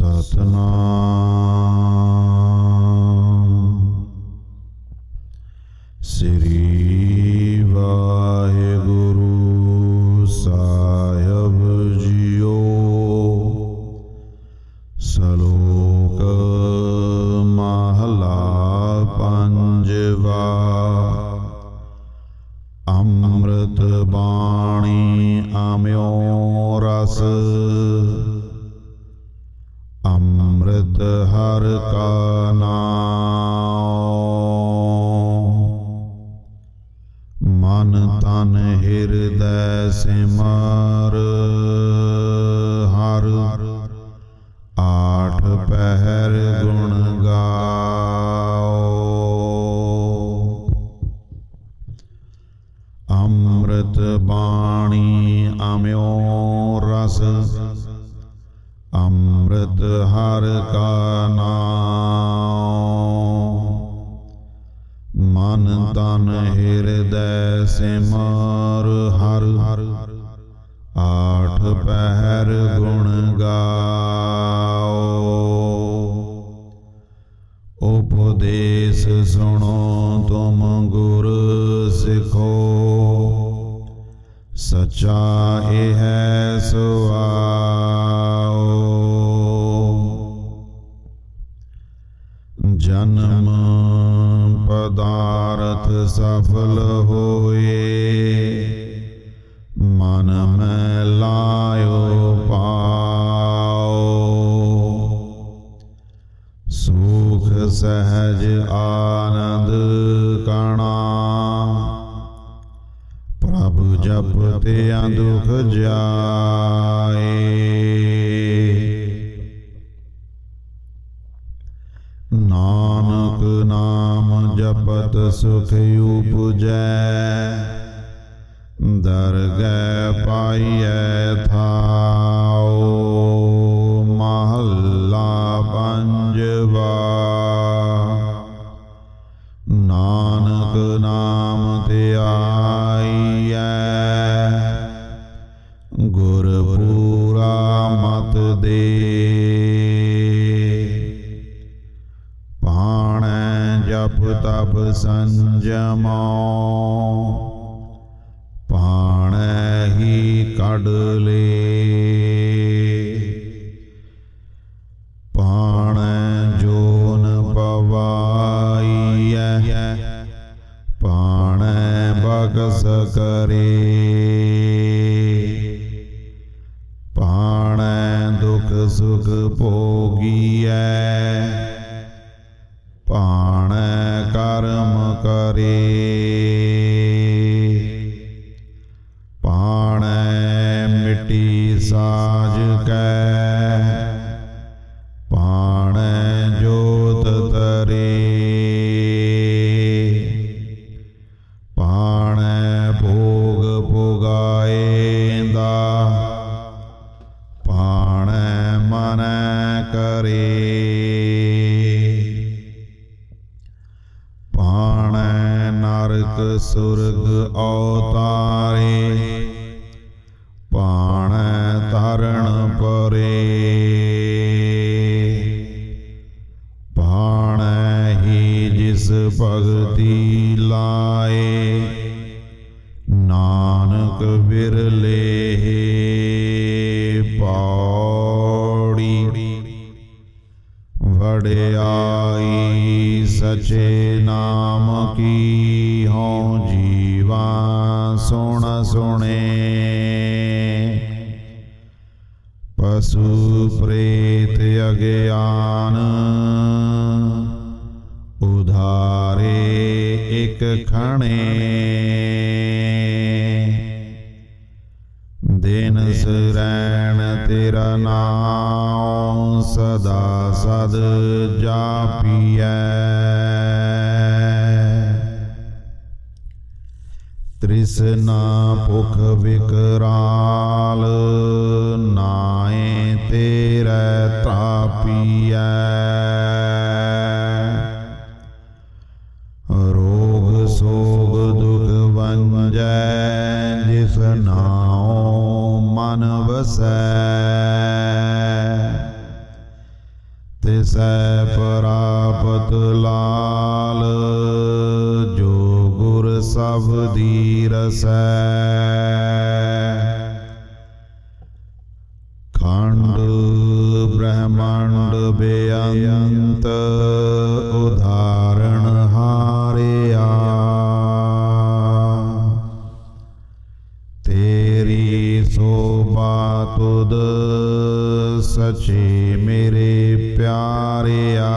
ਸਤਨਾਮ। ਸ੍ਰੀ ਵਾਹਿਗੁਰੂ ਸਾਹਿਬ ਜੀਓ। ਸ਼ਲੋਕ ਮਹਲਾ ਪੰਜਵਾ। ਅੰਮ੍ਰਿਤ ਬਾਣੀ ਆਮਿਓ ਰਸ। ਅੰਮ੍ਰਿਤ ਹਰ ਕਾ ਨਾਮ ਮਨ ਤਨ ਹਿਰਦੈ ਸਿਮਰ ਹਰ ਆਠ ਪਹਿਰ ਗੁਣ ਮਨ ਤਨ ਹਿਰਦੈ ਸਿਮਰ ਹਰ। ਆਠ ਪਹਿਰ ਗੁਣ ਗਾਓ। ਉਪਦੇਸ਼ ਸੁਣੋ ਤੁਮ ਗੁਰ ਸਿਖੋ। ਸਚਾ ਇਹ ਹੈ ਸੁਆਓ। ਜਨਮ ਪਦਾਰਥ ਸਫਲ ਹੋਏ। ਮਨ ਮੈਂ ਲਾਇਓ ਪਾਓ। ਸੁਖ ਸਹਿਜ ਆਨੰਦ ਕਣਾ। ਪ੍ਰਭ ਜਪ ਤੇ ਦੁਖ ਜਾਏ। ਨਾਮ ਜਪਤ ਸੁਖ ਉਪਜੈ ਦਰਗਹਿ ਪਾਈਐ ਥਾਉ ਜਪ ਤਪ ਸੰਜਮੋ ਪਾਣੈ ਹੀ ਕੜ ਲੇ। ਪਾਣੈ ਜੋਨ ਪਵਾਈਐ ਪਾਣੈ ਬਖਸ ਕਰੇ। ਪਾਣੈ ਦੁਖ ਸੁਖ ਭੋਗੀਐ ਸੁਰਗ ਔਤਾਰੇ ਪਾਣੈ ਧਰਣ ਪਰੇ। ਪਾਣੈ ਹੀ ਜਿਸ ਭਗਤੀ ਲਾਏ, ਨਾਨਕ ਬਿਰਲੇ ਪੌੜੀ। ਵਡਿਆਈ ਸਚੇ ਨਾਮ ਕੀ ਸੁਣ ਸੁਣੇ ਪਸ਼ੂ ਪ੍ਰੇਤ ਅਗਿਆਨ। ਉਧਾਰੇ ਇਕ ਖਣੇ। ਦਿਨ ਸਰੈਣ ਤੇਰਾ ਨਾਮ ਸਦਾ ਸਦ ਜਾਪੀਐ। ਤ੍ਰਿਸ਼ਨਾ ਭੁਖ ਵਿਕਰਾਲ, ਨਾਏ ਤੇਰੇ ਤਾਪੀਐ ਰੋਗ ਸੋਗ ਦੁਖ ਵੰਜੈ, ਜਿਸ ਨਾਉ ਮਨ ਵਸੈ। ਤਿਸੈ ਪ੍ਰਾਪਤ ਲਾਲ ਗੁਰ ਸਬਦੀ ਰਸੈ। ਖੰਡ ਬ੍ਰਹਮੰਡ ਬੇਅੰਤ ਉਦਾਹਰਣ ਹਾਰਿਆ। ਤੇਰੀ ਸੋਭਾ ਤੁਧ ਸਚੇ ਮੇਰੇ ਪਿਆਰਿਆ।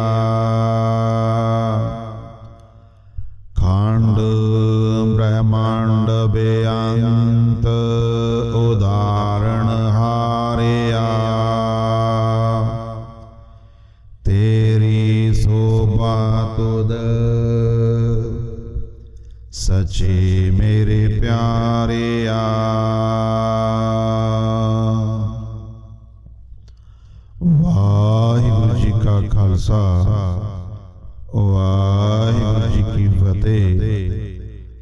ਸਚੇ ਮੇਰੇ ਪਿਆਰਿਆ। ਵਾਹਿਗੁਰੂ ਜੀ ਕਾ ਖਾਲਸਾ। ਵਾਹਿਗੁਰੂ ਜੀ ਕੀ ਫਤਿਹ।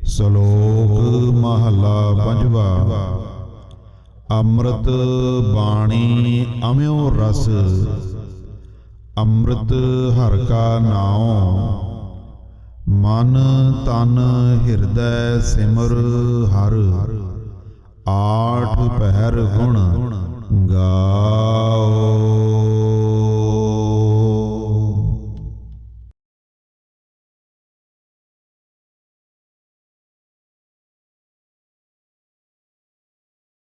ਸ਼ਲੋਕ ਮਹਲਾ ਪੰਜਵਾ। ਅੰਮ੍ਰਿਤ ਬਾਣੀ ਅਮਿਓ ਰਸ। ਅੰਮ੍ਰਿਤ ਹਰ ਕਾ ਨਾਉ। ਮਨ ਤਨ ਹਿਰਦੈ ਸਿਮਰ ਹਰ ਆਠ ਪਹਿਰ ਗੁਣ ਗਾਓ।